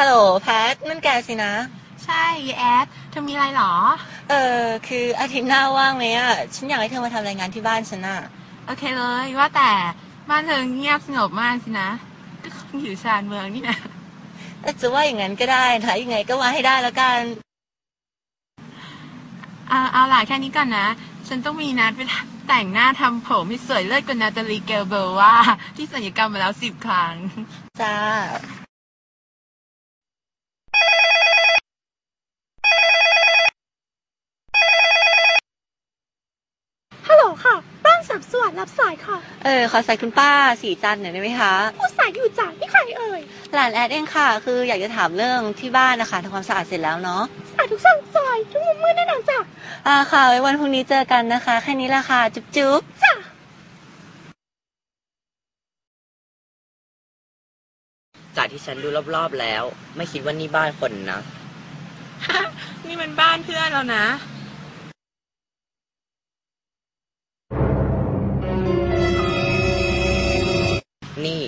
ฮัลโหลแพทนั่นแกสินะ ใช่ยายแอดเธอมีอะไรเหรอ เออคืออาทิตย์หน้าว่างไหมอะ ฉันอยากให้เธอมาทำรายงานที่บ้านฉันอะ โอเคเลยว่าแต่บ้านเธอเงียบสงบมากสินะก็คงอยู่ชานเมืองนี่นะแต่จะว่าอย่างนั้นก็ได้ถ้ายังไงก็มาให้ได้แล้วกันเอาเอาล่ะแค่นี้ก่อนนะ ฉันต้องมีนัดไปแต่งหน้าทำผมให้สวยเลิศกว่านาตาลีเกลเบลว่า ที่สัญญกรรมมาแล้วสิบครั้ง จ้า ฮัลโหลค่ะ บ้านสามส่วนรับสายค่ะ เออขอใส่คุณป้าสีจันทร์หน่อยได้ไหมคะ ผู้สายอยู่จากนี่ใครเอ่ยหลานแอดเองค่ะ คืออยากจะถามเรื่องที่บ้านนะคะทำความสะอาดเสร็จแล้วเนาะ สายทุกสั่งซอยทุกมุมมืดแน่นอนจ้ะอ่าค่ะ ไว้วันพรุ่งนี้เจอกันนะคะ แค่นี้ละค่ะ จุ๊บจุ๊บจ้ะ จากที่ฉันดูรอบๆแล้ว ไม่คิดว่านี่บ้านคนนะ นี่มันบ้านเพื่อนเรานะ นี่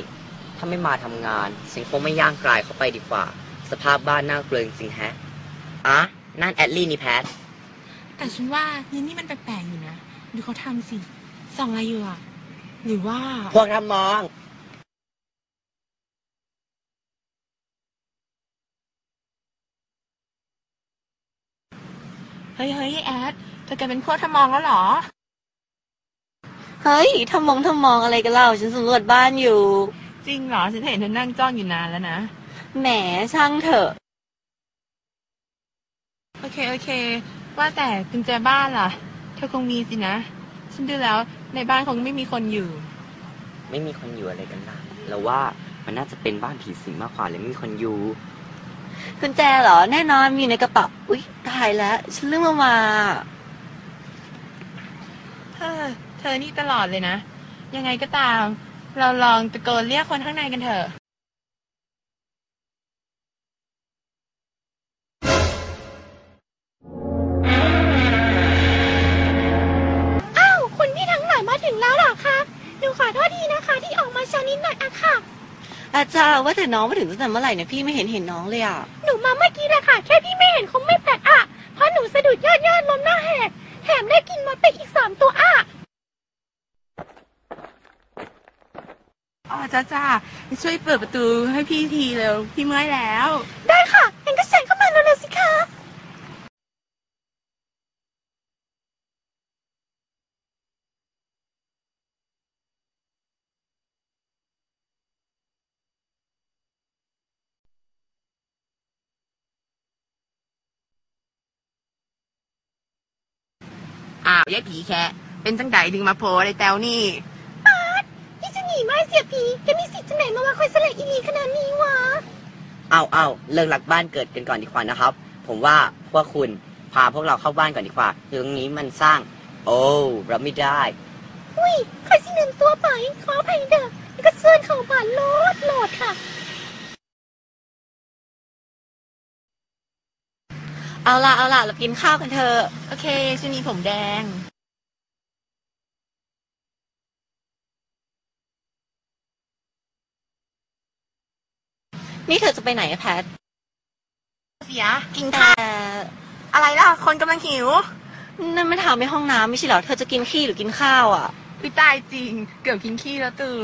ถ้าไม่มาทำงานฉันคงไม่ย่างกลายเข้าไปดีกว่า สภาพบ้านน่ากลัวจริงๆแฮะอะนั่นแอดลี่นี่แพทแต่ฉันว่านี่นี่มันแปลกๆอยู่นะ ดูเขาทำสิส่องอะไรอยู่อะหรือว่า พวกทำมอง ฮ้ยเฮ้ยแอดเธอกลายเป็นพวกทำมองแล้วเหรอ เฮ้ยทำมองทำมองอะไรกันเล่า ฉันสำรวจบ้านอยู่ จริงเหรอ ฉันเห็นเธอนั่งจ้องอยู่นานแล้วนะ แหมช่างเถอะ โอเค โอเค ว่าแต่กุญแจบ้านล่ะ เธอคงมีสินะ ฉันดูแล้วในบ้านคงไม่มีคนอยู่ ไม่มีคนอยู่อะไรกันนะเราว่ามันน่าจะเป็นบ้านผีสิงมากกว่าเลยไม่มีคนอยู่ กุญแจเหรอ แน่นอนมีอยู่ในกระเป๋าอุ๊ยตายแล้วฉันลืมเอามาเธอเธอนี่ตลอดเลยนะ ยังไงก็ตาม เราลองตะโกนเรียกคนข้างในกันเถอะ อ้าว คุณพี่ทั้งหลายมาถึงแล้วเหรอคะ หนูขอโทษทีนะคะ ที่ออกมาช้านิดหน่อยอะค่ะ อาจารย์ว่าแต่น้องมาถึงตั้งแต่เมื่อไหร่เนี่ยพี่ไม่เห็นเห็นน้องเลยอะหนูมาเมื่อกี้แหละค่ะ แค่พี่ไม่เห็นคงไม่แปลกอะเพราะหนูสะดุดยอดยอดล้มหน้าแหกแถมได้กินมดไปอีกสามตัวอะอ๋อจ้าจ้าช่วยเปิดประตูให้พี่ทีเร็วพี่เมื่อยแล้ว ได้ค่ะงั้นก็เชิญเข้ามาเร็วๆสิคะ อ้าวยายผีแค่เป็นจังไดดึงมาโพอะไรแต้วนี่พี่จะหนีไม้เสียผีแกมีสิทธิ์ที่ไหนมาว่าคอยสละอีนีขนาดนี้วะเอาเอาเลิกหลักบ้านเกิดกันก่อนดีกว่านะครับ ผมว่าพวกคุณพาพวกเราเข้าบ้านก่อนดีกว่าคือตรงนี้มันสร้าง โอ้รับไม่ได้อุ้ยใครสิหนึ่งตัวไปขออภัยเด้อแล้วก็เชิญเข้ามาโลดโหลดค่ะ เอาล่ะเอาล่ะเรากินข้าวกันเถอะ โอเคช่วงนี้ผมแดง นี่เธอจะไปไหนอะแพทเสีย กินแต่ข้าวอะไรล่ะ คนกำลังหิว นั่นมันทำในห้องน้ำไม่ใช่เหรอ เธอจะกินขี้หรือกินข้าวอะ วิตายจริง เกือบกินขี้แล้วตือ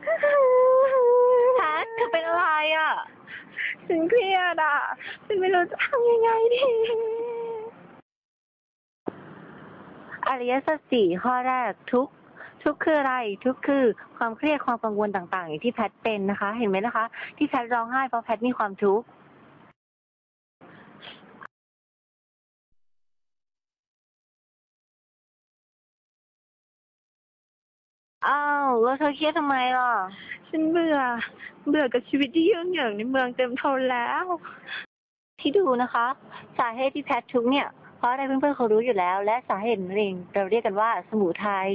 แพทเธอเป็นอะไรอะ ฉันเครียดอะ ฉันไม่รู้จะทำยังไงดีอริยสัจสี่ข้อแรกทุกข์ทุกข์คืออะไรทุกข์คือความเครียดความกังวลต่างๆ อย่างที่แพทเป็นนะคะ เห็นไหมนะคะ ที่แพทร้องไห้เพราะแพทมีความทุกข์ อ้าวแล้วเธอเครียดทำไมล่ะ ฉันเบื่อ เบื่อกับชีวิตที่ยุ่งเหยิงในเมืองเต็มทนแล้ว ที่ดูนะคะ สาเหตุที่แพททุกข์เนี่ย เพราะอะไรเพื่อนๆเขารู้อยู่แล้ว และสาเหตุนั่นเองเราเรียกกันว่าสมุทัย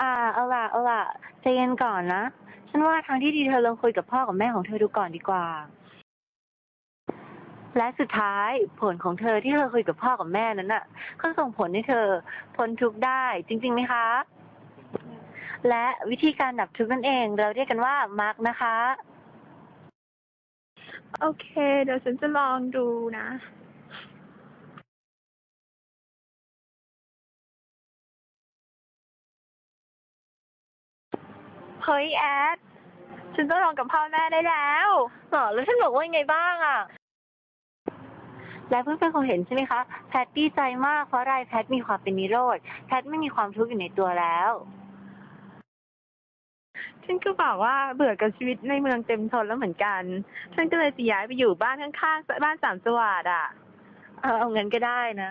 อ่าเอาล่ะเอาล่ะใจเย็นก่อนนะ ฉันว่าทางที่ดีเธอลองคุยกับพ่อกับแม่ของเธอดูก่อนดีกว่า และสุดท้ายผลของเธอที่เธอคุยกับพ่อกับแม่นั้นน่ะ ก็ส่งผลให้เธอพ้นทุกข์ได้ จริงๆไหมคะ และวิธีการดับทุกข์นั่นเอง เราเรียกกันว่ามาร์กนะคะ โอเค เดี๋ยวฉันจะลองดูนะเฮ้ยแอดฉันจะลองกับพ่อแม่ได้แล้วหรอแล้วฉันบอกว่ายังไงบ้างอะ และเพื่อนๆคงเห็นใช่ไหมคะ แพทดีใจมากเพราะอะไรแพทมีความเป็นนิโรธ แพทไม่มีความทุกข์อยู่ในตัวแล้วฉันก็บอกว่าเบื่อกับชีวิตในเมืองเต็มทนแล้วเหมือนกันฉันก็เลยจะย้ายไปอยู่บ้านข้างๆบ้านสามสวัสดอะ เออเอาเงินก็ได้นะ